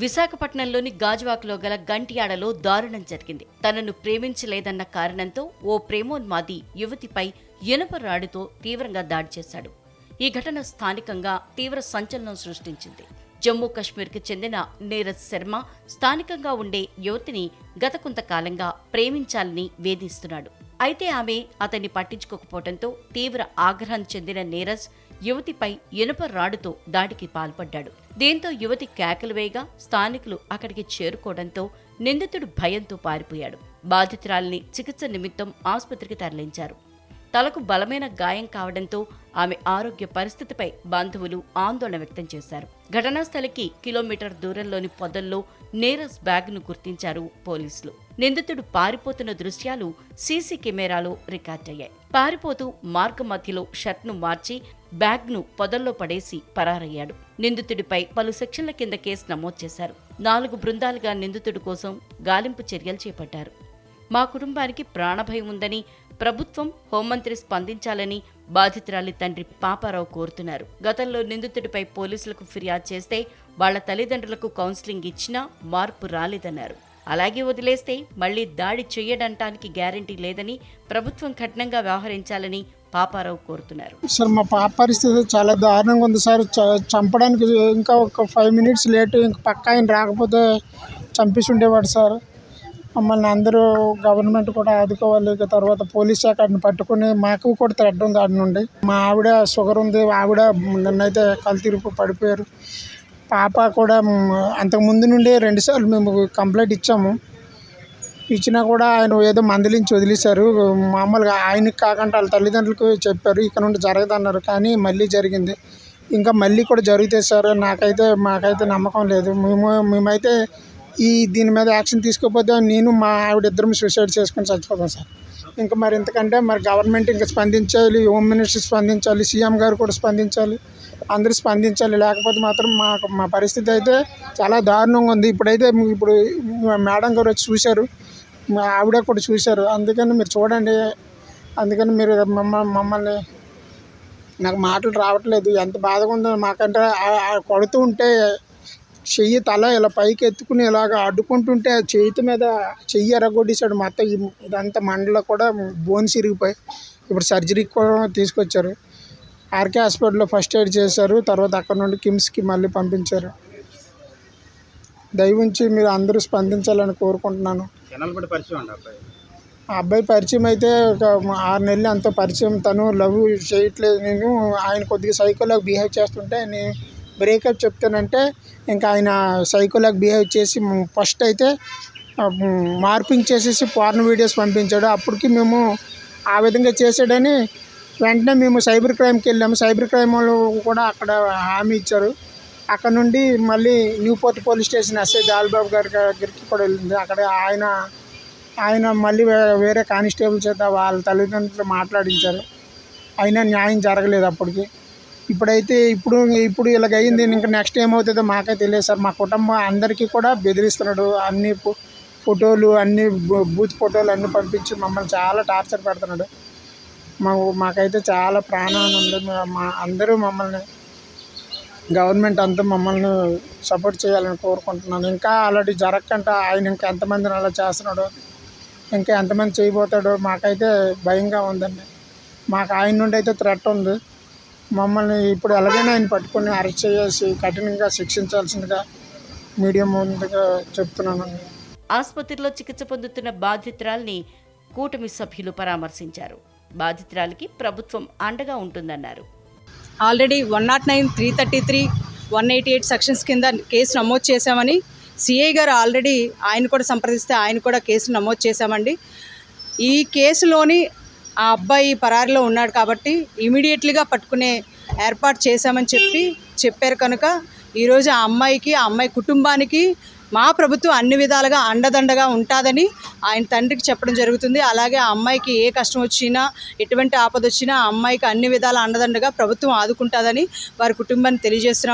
విశాఖపట్నంలోని గాజువాకలో గల గంటియాడలో దారుణం జరిగింది. తనను ప్రేమించలేదన్న కారణంతో ఓ ప్రేమోన్మాది యువతిపై ఇనుప రాడుతో తీవ్రంగా దాడి చేశాడు. ఈ ఘటన స్థానికంగా తీవ్ర సంచలనం సృష్టించింది. జమ్మూ కశ్మీర్కి చెందిన నీరజ్ శర్మ స్థానికంగా ఉండే యువతిని గత కొంతకాలంగా ప్రేమించాలని వేధిస్తున్నాడు. అయితే ఆమె అతన్ని పట్టించుకోకపోవడంతో తీవ్ర ఆగ్రహం చెందిన నీరజ్ యువతిపై ఇనుప రాడుతో దాడికి పాల్పడ్డాడు. దీంతో యువతి కేకలు వేయగా స్థానికులు అక్కడికి చేరుకోవడంతో నిందితుడు భయంతో పారిపోయాడు. బాధితురాలిని చికిత్స నిమిత్తం ఆసుపత్రికి తరలించారు. తలకు బలమైన గాయం కావడంతో ఆమె ఆరోగ్య పరిస్థితిపై బంధువులు ఆందోళన వ్యక్తం చేశారు. ఘటనా స్థలికి కిలోమీటర్ దూరంలోని పొదల్లో నీరజ్ బ్యాగ్ను గుర్తించారు పోలీసులు. నిందితుడు పారిపోతున్న దృశ్యాలు సీసీ కెమెరాలో రికార్డయ్యాయి పారిపోతూ మార్గ మధ్యలో షర్ట్ను మార్చి బ్యాగ్ను పొదల్లో పడేసి పరారయ్యాడు. నిందితుడిపై పలు సెక్షన్ల కింద కేసు నమోదు చేశారు. నాలుగు బృందాలుగా నిందితుడి కోసం గాలింపు చర్యలు చేపట్టారు. మా కుటుంబానికి ప్రాణభయం ఉందని ప్రభుత్వం హోంమంత్రి స్పందించాలని బాధితురాలి తండ్రి పాపారావు కోరుతున్నారు. గతంలో నిందితుడిపై పోలీసులకు ఫిర్యాదు చేస్తే వాళ్ళ తల్లిదండ్రులకు కౌన్సిలింగ్ ఇచ్చినా మార్పు రాలేదన్నారు. అలాగే వదిలేస్తే మళ్ళీ దాడి చెయ్యడంటానికి గ్యారంటీ లేదని ప్రభుత్వం కఠినంగా వ్యవహరించాలని పాపారావు కోరుతున్నారు. సార్ మా పాప పరిస్థితి చాలా దారుణంగా ఉంది సార్. చ- చంపడానికి ఇంకా ఒక ఫైవ్ మినిట్స్ లేట్ ఇంకా పక్క ఆయన రాకపోతే చంపేసి ఉండేవాడు సార్. మమ్మల్ని అందరూ గవర్నమెంట్ కూడా ఆదుకోవాలి. ఇక తర్వాత పోలీస్ శాఖ అడిని పట్టుకుని మాకు కూడా థ్రెడ్ ఉంది ఆడి నుండి. మా ఆవిడ షుగర్ ఉంది ఆవిడ నిన్నైతే కళ్ళు తిరుపు పడిపోయారు. పాప కూడా అంతకు ముందు నుండి రెండుసార్లు మేము కంప్లైంట్ ఇచ్చాము. ఇచ్చినా కూడా ఆయన ఏదో మందలించి వదిలేశారు. మామూలుగా ఆయనకి కాకుండా వాళ్ళ తల్లిదండ్రులకు చెప్పారు. ఇక్కడ నుండి జరగదన్నారు. కానీ మళ్ళీ జరిగింది. ఇంకా మళ్ళీ కూడా జరుగుతాయి సార్. నాకైతే మాకైతే నమ్మకం లేదు. మేము మేమైతే ఈ దీని మీద యాక్షన్ తీసుకోకపోతే నేను మా ఆవిడ ఇద్దరం సూసైడ్ చేసుకొని చచ్చిపోతాం సార్. ఇంకా మరి ఇంతకంటే మరి గవర్నమెంట్ ఇంకా స్పందించాలి హోమ్ మినిస్టర్ స్పందించాలి సీఎం గారు కూడా స్పందించాలి అందరూ స్పందించాలి. లేకపోతే మాత్రం మాకు మా పరిస్థితి అయితే చాలా దారుణంగా ఉంది. ఇప్పుడైతే ఇప్పుడు మేడం గారు వచ్చి చూశారు మా ఆవిడ కూడా చూశారు. అందుకని మీరు చూడండి అందుకని మీరు మమ్మల్ని మమ్మల్ని నాకు మాటలు రావట్లేదు. ఎంత బాధగా ఉందో మాకంటే కొడుతూ ఉంటే చెయ్యి తల ఇలా పైకి ఎత్తుకుని ఇలాగ అడ్డుకుంటుంటే ఆ చేతి మీద చెయ్యి ఎరగొట్టేశాడు మొత్తం ఇదంతా మండలో కూడా బోన్స్ ఇరిగిపోయి ఇప్పుడు సర్జరీకి కూడా తీసుకొచ్చారు. ఆర్కే హాస్పిటల్లో ఫస్ట్ ఎయిడ్ చేశారు. తర్వాత అక్కడ నుండి కిమ్స్కి మళ్ళీ పంపించారు. దయవుంచి మీరు అందరూ స్పందించాలని కోరుకుంటున్నాను. ఆ అబ్బాయి? పరిచయం అయితే ఒక ఆరు నెలలు అంత పరిచయం. తను లవ్ చేయట్లేదు. నేను ఆయన కొద్దిగా సైకోలాగా బిహేవ్ చేస్తుంటే నేను బ్రేకప్ చెప్తానంటే ఇంకా ఆయన సైకోలాగా బిహేవ్ చేసి ఫస్ట్ అయితే మార్పింగ్ చేసేసి పార్న్ వీడియోస్ పంపించాడు. అప్పటికి మేము ఆ విధంగా చేసాడని వెంటనే మేము సైబర్ క్రైమ్కి వెళ్ళాము. సైబర్ క్రైమ్ వాళ్ళు కూడా అక్కడ హామీ ఇచ్చారు. అక్కడ నుండి మళ్ళీ Newport police station SI Dalbabu గారి దగ్గరికి కూడా వెళ్ళింది. అక్కడ ఆయన ఆయన మళ్ళీ వేరే కానిస్టేబుల్ చేత వాళ్ళ తల్లిదండ్రులు మాట్లాడించారు. అయినా న్యాయం జరగలేదు అప్పటికి. ఇప్పుడైతే ఇప్పుడు ఇప్పుడు ఇలాగ అయింది. ఇంకా నెక్స్ట్ ఏమవుతుందో మాకే తెలియదు సార్. మా కుటుంబం అందరికీ కూడా బెదిరిస్తున్నాడు. అన్ని ఫో- ఫోటోలు అన్ని బూ- బూత్ ఫోటోలు అన్నీ పంపించి మమ్మల్ని చాలా టార్చర్ పెడుతున్నాడు. మాకు మాకైతే చాలా ప్రాణాన్ని ఉంది. మా- అందరూ మమ్మల్ని గవర్నమెంట్ అంతా మమ్మల్ని సపోర్ట్ చేయాలని కోరుకుంటున్నాను. ఇంకా అలాంటి జరగకుండా ఆయన ఇంకా ఎంతమందిని అలా చేస్తున్నాడో? ఇంకా ఎంతమంది చేయబోతాడో మాకైతే భయంగా ఉందండి. మాకు ఆయన నుండి అయితే థ్రెట్ ఉంది. మమ్మల్ని ఇప్పుడు ఎలాగైనా ఆయన పట్టుకొని అరెస్ట్ చేసి కఠినంగా శిక్షించాల్సిందిగా మీడియం ముందుగా చెప్తున్నానండి ఆసుపత్రిలో చికిత్స పొందుతున్న బాధితురాల్ని కూటమి సభ్యులు పరామర్శించారు. బాధితురాలికి ప్రభుత్వం అండగా ఉంటుందన్నారు. Already one not nine three thirty three one eighty eight sections కింద కేసు నమోదు చేశామని సిఐ గారు ఆల్రెడీ ఆయన కూడా సంప్రదిస్తే ఆయన కూడా కేసు నమోదు చేశామండి. ఈ కేసులోని ఆ అబ్బాయి పరారిలో ఉన్నాడు కాబట్టి ఇమీడియట్లీగా పట్టుకునే ఏర్పాటు చేశామని చెప్పి చెప్పారు కనుక ఈరోజు ఆ అమ్మాయికి ఆ అమ్మాయి కుటుంబానికి మా ప్రభుత్వం అన్ని విధాలుగా అండదండగా ఉంటుందని ఆయన తండ్రికి చెప్పడం జరుగుతుంది. అలాగే ఆ అమ్మాయికి ఏ కష్టం వచ్చినా ఎటువంటి ఆపద వచ్చినా ఆ అమ్మాయికి అన్ని విధాల అండదండగా ప్రభుత్వం ఆదుకుంటుందని వారి కుటుంబాన్ని తెలియజేస్తున్నాం.